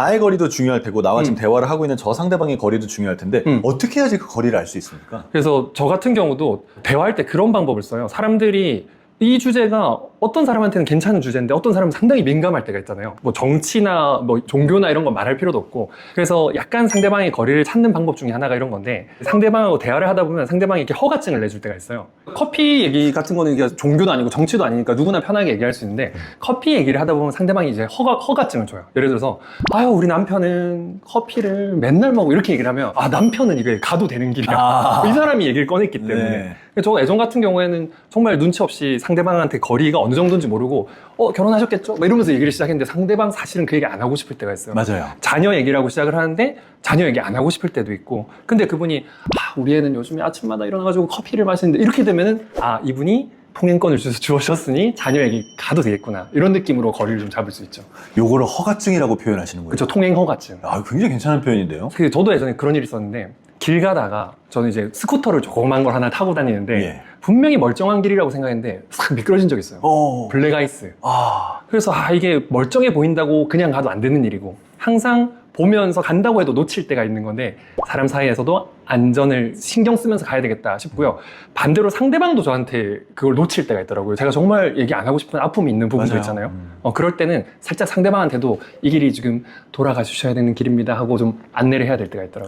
나의 거리도 중요할 테고 나와 지금 음. 대화를 하고 있는 저 상대방의 거리도 중요할 텐데 음. 어떻게 해야지 그 거리를 알 수 있습니까? 그래서 저 같은 경우도 대화할 때 그런 방법을 써요. 사람들이 이 주제가 어떤 사람한테는 괜찮은 주제인데 어떤 사람은 상당히 민감할 때가 있잖아요. 뭐 정치나 뭐 종교나 이런 건 말할 필요도 없고 그래서 약간 상대방의 거리를 찾는 방법 중에 하나가 이런 건데 상대방하고 대화를 하다 보면 상대방이 이렇게 허가증을 내줄 때가 있어요. 커피 얘기 같은 거는 이게 종교도 아니고 정치도 아니니까 누구나 편하게 얘기할 수 있는데 커피 얘기를 하다 보면 상대방이 이제 허가, 허가증을 줘요. 예를 들어서 아유 우리 남편은 커피를 맨날 먹고 이렇게 얘기를 하면 아 남편은 이게 가도 되는 길이야. 아. 이 사람이 얘기를 꺼냈기 때문에 네. 저 애정 같은 경우에는 정말 눈치 없이 상대방한테 거리가 어느 정도인지 모르고 어 결혼하셨겠죠? 막 이러면서 얘기를 시작했는데 상대방 사실은 그 얘기 안 하고 싶을 때가 있어요. 맞아요. 자녀 얘기를 하고 시작을 하는데 자녀 얘기 안 하고 싶을 때도 있고 근데 그분이 아, 우리 애는 요즘에 아침마다 일어나가지고 커피를 마시는데 이렇게 되면은 아 이분이 통행권을 주, 주셨으니 자녀 얘기 가도 되겠구나 이런 느낌으로 거리를 좀 잡을 수 있죠. 요거를 허가증이라고 표현하시는 거예요. 그렇죠 통행 허가증. 아, 굉장히 괜찮은 표현인데요. 그 저도 예전에 그런 일이 있었는데 길 가다가 저는 이제 스쿠터를 조그만 걸 하나 타고 다니는데 예. 분명히 멀쩡한 길이라고 생각했는데 싹 미끄러진 적 있어요. 어. 블랙 아이스. 아. 그래서 아 이게 멀쩡해 보인다고 그냥 가도 안 되는 일이고 항상 보면서 간다고 해도 놓칠 때가 있는 건데 사람 사이에서도 안전을 신경 쓰면서 가야 되겠다 싶고요. 반대로 상대방도 저한테 그걸 놓칠 때가 있더라고요. 제가 정말 얘기 안 하고 싶은 아픔이 있는 부분도 맞아요. 있잖아요. 음. 어, 그럴 때는 살짝 상대방한테도 이 길이 지금 돌아가 주셔야 되는 길입니다 하고 좀 안내를 해야 될 때가 있더라고요.